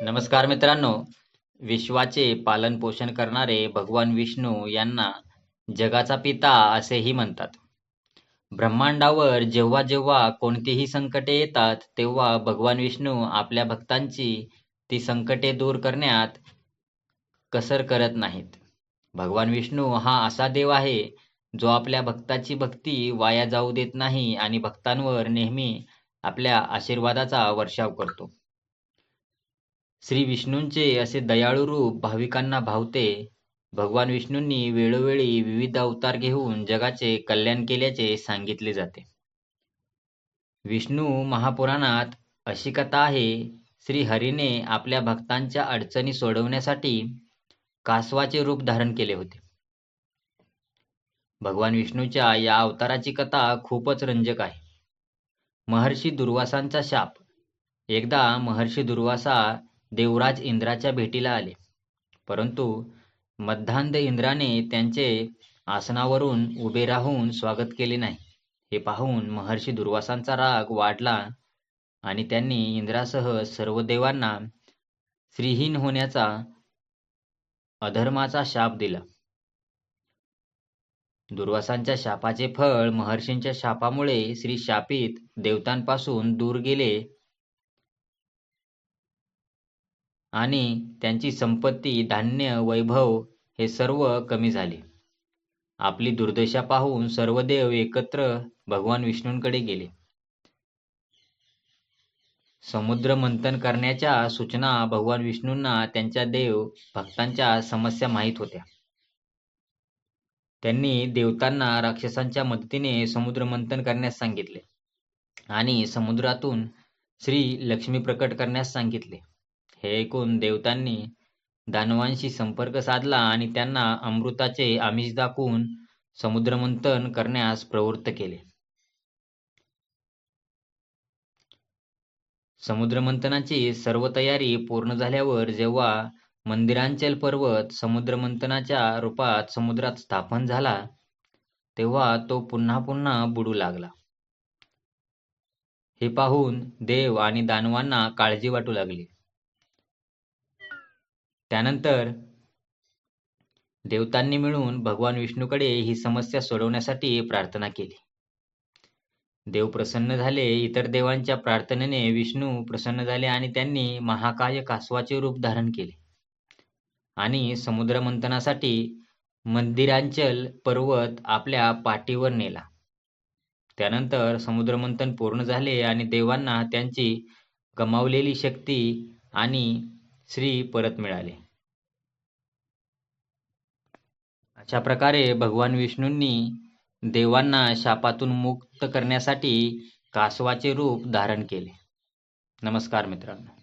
नमस्कार मित्रांनो. विश्वाचे पालन पोषण करणारे भगवान विष्णू यांना जगाचा पिता असेही म्हणतात. ब्रह्मांडावर जेव्हा जेव्हा कोणतीही संकटे येतात तेव्हा भगवान विष्णू आपल्या भक्तांची ती संकटे दूर करण्यात कसर करत नाहीत. भगवान विष्णू हा असा देव आहे जो आपल्या भक्ताची भक्ती वाया जाऊ देत नाही आणि भक्तांवर नेहमी आपल्या आशीर्वादाचा वर्षाव करतो. श्री विष्णूंचे असे दयाळू रूप भाविकांना भावते. भगवान विष्णूंनी वेळोवेळी विविध अवतार घेऊन जगाचे कल्याण केल्याचे सांगितले जाते. विष्णू महापुराणात अशी कथा आहे श्री हरीने आपल्या भक्तांच्या अडचणी सोडवण्यासाठी कासवाचे रूप धारण केले होते. भगवान विष्णूच्या या अवताराची कथा खूपच रंजक आहे. महर्षी दुर्वासांचा शाप. एकदा महर्षी दुर्वासा देवराज इंद्राच्या भेटीला आले. परंतु मध्यांध इंद्राने त्यांचे आसनावरून उभे राहून स्वागत केले नाही. हे पाहून महर्षी दुर्वासांचा राग वाढला आणि त्यांनी इंद्रासह सर्व देवांना श्रीहीन होण्याचा अधर्माचा शाप दिला. दुर्वासांच्या शापाचे फळ महर्षींच्या शापामुळे श्री शापित देवतांपासून दूर गेले आणि त्यांची संपत्ती धान्य वैभव हे सर्व कमी झाले. आपली दुर्दशा पाहून सर्व देव एकत्र भगवान विष्णूंकडे गेले. समुद्र मंथन करण्याच्या सूचना भगवान विष्णूंना त्यांच्या देव भक्तांच्या समस्या माहीत होत्या. त्यांनी देवतांना राक्षसांच्या मदतीने समुद्र मंथन करण्यास सांगितले आणि समुद्रातून श्री लक्ष्मी प्रकट करण्यास सांगितले. हे ऐकून देवतांनी दानवांशी संपर्क साधला आणि त्यांना अमृताचे आमिष दाखवून समुद्रमंथन करण्यास प्रवृत्त केले. समुद्रमंथनाची सर्व तयारी पूर्ण झाल्यावर जेव्हा मंदिरांचल पर्वत समुद्रमंथनाच्या रूपात समुद्रात स्थापन झाला तेव्हा तो पुन्हा पुन्हा बुडू लागला. हे पाहून देव आणि दानवांना काळजी वाटू लागली. त्यानंतर देवतांनी मिळून भगवान विष्णूकडे ही समस्या सोडवण्यासाठी प्रार्थना केली. देव प्रसन्न झाले इतर देवांच्या प्रार्थनेने विष्णू प्रसन्न झाले आणि त्यांनी महाकाय कासवाचे रूप धारण केले. आणि समुद्रमंथनासाठी मंदिरांचल पर्वत आपल्या पाठीवर नेला. त्यानंतर समुद्रमंथन पूर्ण झाले आणि देवांना त्यांची गमावलेली शक्ती आणि श्री परत मिळाले. अशा प्रकारे भगवान विष्णूंनी देवांना शापातून मुक्त करण्यासाठी कासवाचे रूप धारण केले. नमस्कार मित्रांनो.